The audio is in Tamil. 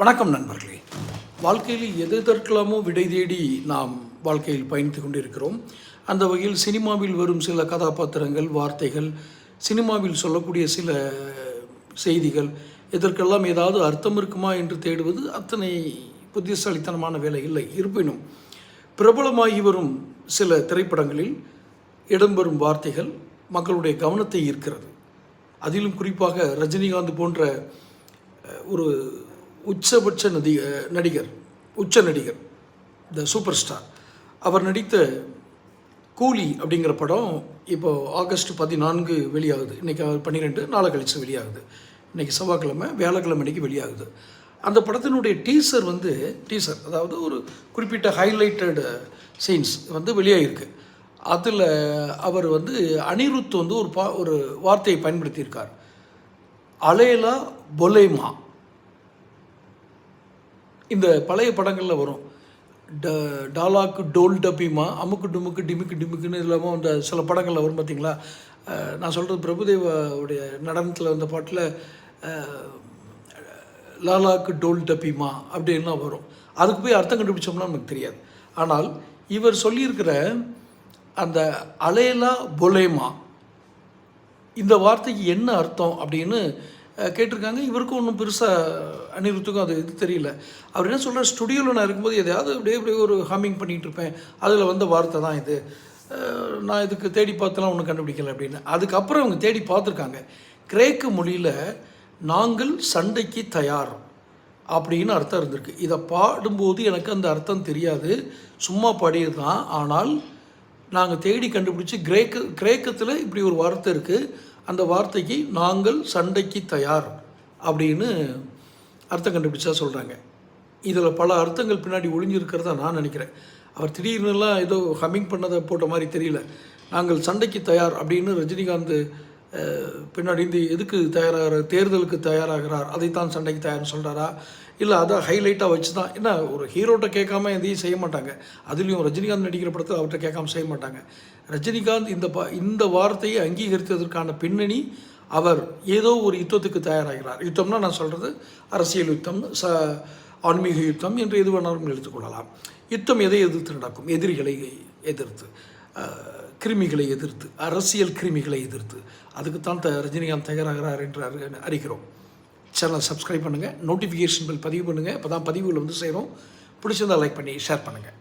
வணக்கம் நண்பர்களே. வாழ்க்கையில் எது எதற்கெல்லாமோ விடை தேடி நாம் வாழ்க்கையில் பயணித்து கொண்டிருக்கிறோம். அந்த வகையில் சினிமாவில் வரும் சில கதாபாத்திரங்கள் வார்த்தைகள் சினிமாவில் சொல்லக்கூடிய சில செய்திகள் இதற்கெல்லாம் ஏதாவது அர்த்தம் இருக்குமா என்று தேடுவது அத்தனை புத்திசாலித்தனமான வேலை இல்லை. இருப்பினும் பிரபலமாகி வரும் சில திரைப்படங்களில் இடம்பெறும் வார்த்தைகள் மக்களுடைய கவனத்தை ஈர்க்கிறது. அதிலும் குறிப்பாக ரஜினிகாந்த் போன்ற ஒரு உச்சபட்ச நதி நடிகர் உச்ச நடிகர் த சூப்பர் ஸ்டார் அவர் நடித்த கூலி அப்படிங்கிற படம் இப்போ ஆகஸ்ட் பதினான்கு வெளியாகுது. இன்றைக்கி பன்னிரெண்டு நாளை கழிச்சு வெளியாகுது. இன்றைக்கி செவ்வாய்க்கிழமை வியாழக்கிழமை அன்னைக்கு வெளியாகுது. அந்த படத்தினுடைய டீசர் வந்து டீசர் அதாவது ஒரு குறிப்பிட்ட ஹைலைட்டட் சீன்ஸ் வந்து வெளியாகிருக்கு அதில் அவர் வந்து அனிருத் வந்து ஒரு பா ஒரு வார்த்தையை பயன்படுத்தியிருக்கார். அலேலா பொலேமா. இந்த பழைய படங்களில் வரும். ட டாலாக்கு டோல் டப்பிமா அமுக்கு டுமுக்கு டிமுக்கு டிமுக்குன்னு இல்லாமல் அந்த சில படங்களில் வரும் பார்த்தீங்களா நான் சொல்கிறது பிரபுதேவாவுடைய நடனத்தில் வந்த பாட்டில் லாலாக்கு டோல் டப்பிமா அப்படின்லாம் வரும். அதுக்கு போய் அர்த்தம் கண்டுபிடிச்சோம்னா நமக்கு தெரியாது. ஆனால் இவர் சொல்லியிருக்கிற அந்த அலேலா பொலேமா இந்த வார்த்தைக்கு என்ன அர்த்தம் அப்படின்னு கேட்டிருக்காங்க. இவருக்கும் ஒன்றும் பெருசாக அனிருத்துக்கும் அது இது தெரியல. அவர் என்ன சொல்கிற ஸ்டுடியோவில் நான் இருக்கும்போது எதையாவது அப்படியே அப்படியே ஒரு ஹம்மிங் பண்ணிகிட்டு இருப்பேன். அதில் வந்த வார்த்தை தான் இது. நான் இதுக்கு தேடி பார்த்துலாம் ஒன்றும் கண்டுபிடிக்கல அப்படின்னு. அதுக்கப்புறம் அவங்க தேடி பார்த்துருக்காங்க. கிரேக்கு மொழியில் நாங்கள் சண்டைக்கு தயார் அப்படின்னு அர்த்தம் இருந்திருக்கு. இதை பாடும்போது எனக்கு அந்த அர்த்தம் தெரியாது. சும்மா பாடியது தான். ஆனால் நாங்கள் தேடி கண்டுபிடிச்சி கிரேக்க கிரேக்கத்தில் இப்படி ஒரு வார்த்தை இருக்குது அந்த வார்த்தைக்கு நாங்கள் சண்டைக்கு தயார் அப்படின்னு அர்த்தம் கண்டுபிடிச்சா சொல்கிறாங்க இதில் பல அர்த்தங்கள் பின்னாடி ஒளிஞ்சிருக்கிறதா நான் நினைக்கிறேன். அவர் திடீர்னுலாம் ஏதோ ஹம்மிங் பண்ணதை போட்ட மாதிரி தெரியல. நாங்கள் சண்டைக்கு தயார் அப்படின்னு ரஜினிகாந்த் பின்னாடி இந்த எதுக்கு தயாராகிறார் தேர்தலுக்கு தயாராகிறார் அதைத்தான் சண்டைக்கு தயார்னு சொல்கிறாரா இல்லை அதை ஹைலைட்டாக வச்சு தான் என்ன ஒரு ஹீரோட்ட கேட்காம எதையும் செய்ய மாட்டாங்க. அதுலேயும் ரஜினிகாந்த் நடிக்கிற படத்தில் அவர்கிட்ட கேட்காம செய்ய மாட்டாங்க. ரஜினிகாந்த் இந்த ப இந்த வார்த்தையை அங்கீகரித்ததற்கான பின்னணி அவர் ஏதோ ஒரு யுத்தத்துக்கு தயாராகிறார். யுத்தம்னா நான் சொல்கிறது அரசியல் யுத்தம் ச ஆன்மீக யுத்தம் என்று எது வேணாலும் எடுத்துக்கொள்ளலாம் யுத்தம் எதை எதிர்த்து நடக்கும்? எதிரிகளை எதிர்த்து. கிருமிகளை எதிர்த்து அரசியல் கிருமிகளை எதிர்த்து. அதுக்குத்தான் த ரஜினிகாந்த் தயாராகிறார் என்று அறிகிறோம். சேனலை சப்ஸ்கிரைப் பண்ணுங்கள் நோட்டிஃபிகேஷன் பில் பதிவு பண்ணுங்கள் இப்போ தான் பதிவுகள் வந்து சேரும். பிடிச்சிருந்தால் லைக் பண்ணி ஷேர் பண்ணுங்கள்